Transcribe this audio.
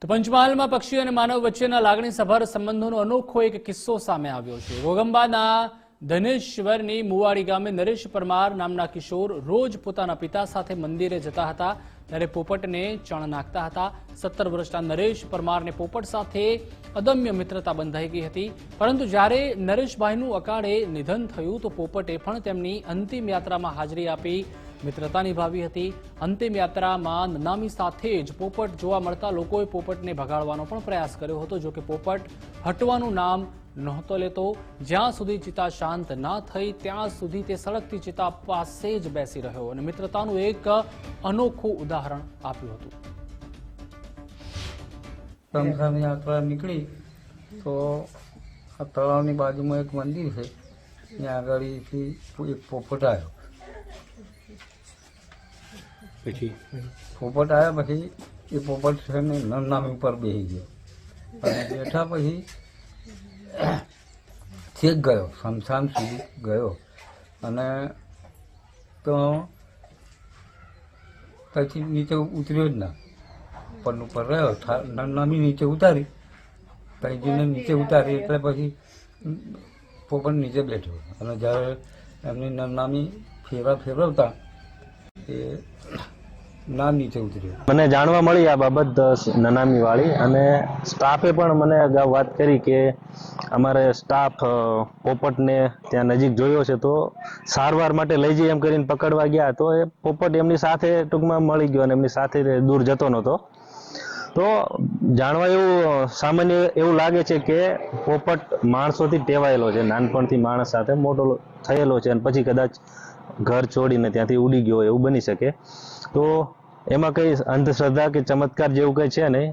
તો પંચમહાલમાં પક્ષી અને માનવ વચ્ચેના લાગણીસભર સંબંધોનો અનોખો એક કિસ્સો સામે આવ્યો છે. ગોગંબાના ધનેશ્વરની મુવાડી ગામે નરેશ પરમાર નામના કિશોર રોજ પોતાના પિતા સાથે મંદિરે જતા હતા. ત્યારે પોપટને ચણ નાખતા હતા. સત્તર વર્ષના નરેશ પરમારને પોપટ સાથે અદમ્ય મિત્રતા બંધાઈ ગઈ હતી. પરંતુ જ્યારે નરેશભાઈનું અકાળે નિધન થયું, તો પોપટે પણ તેમની અંતિમ યાત્રામાં હાજરી આપી મિત્રતા નિભાવી હતી. અંતિમ યાત્રામાં નનામી સાથે જ પોપટ જોવા મળતા લોકોએ પોપટને ભગાડવાનો પણ પ્રયાસ કર્યો હતો જો કે પોપટ હટવાનું નામ નહોતો લેતો. જ્યાં સુધી ચિતા શાંત ના થઈ ત્યાં સુધી તે સળગતી ચિતા પાસે જ બેસી રહ્યો અને મિત્રતાનું એક અનોખું ઉદાહરણ આપ્યું હતું. રમઝાન યાત્રા નીકળી તો આ તળાવની બાજુમાં એક મંદિર છે. ત્યાં આગળથી એક પોપટ આવ્યો. પછી? પોપટ આવ્યા પછી એ પોપટ છે ને નરનામી ઉપર બેસી ગયો. અને બેઠા પછી છેક ગયો, સમસામ સુધી ગયો. અને તો પછી નીચે ઉતર્યો જ ના. પણ ઉપર રહ્યો નમી નીચે ઉતારી. તૈજીને નીચે ઉતારી, એટલે પછી પોપટ નીચે બેઠો. અને જ્યારે એમની નમનામી ફેરવા ફેરવતા, એ ના નીચે ઉતર્યો મને જાણવા મળી આ બાબત નનામી વાળી અને સ્ટાફે પણ મને અગાઉ વાત કરી કે અમારે સ્ટાફ પોપટને ત્યાં નજીક જોયો છે તો સારવાર માટે લઈ જઈએ એમ કરીને પકડવા ગયા તો એ પોપટ એમની સાથે ટૂંકમાં મળી ગયો અને એમની સાથે દૂર જતો નહોતો. તો જાણવા એવું સામાન્ય એવું લાગે છે કે પોપટ માણસોથી ટેવાયેલો છે. નાનપણથી માણસ સાથે મોટો થયેલો છે અને પછી કદાચ ઘર છોડીને ત્યાંથી ઉડી ગયો એવું બની શકે. તો એમાં કંઈ અંધશ્રદ્ધા કે ચમત્કાર જેવું કંઈ છે નહીં?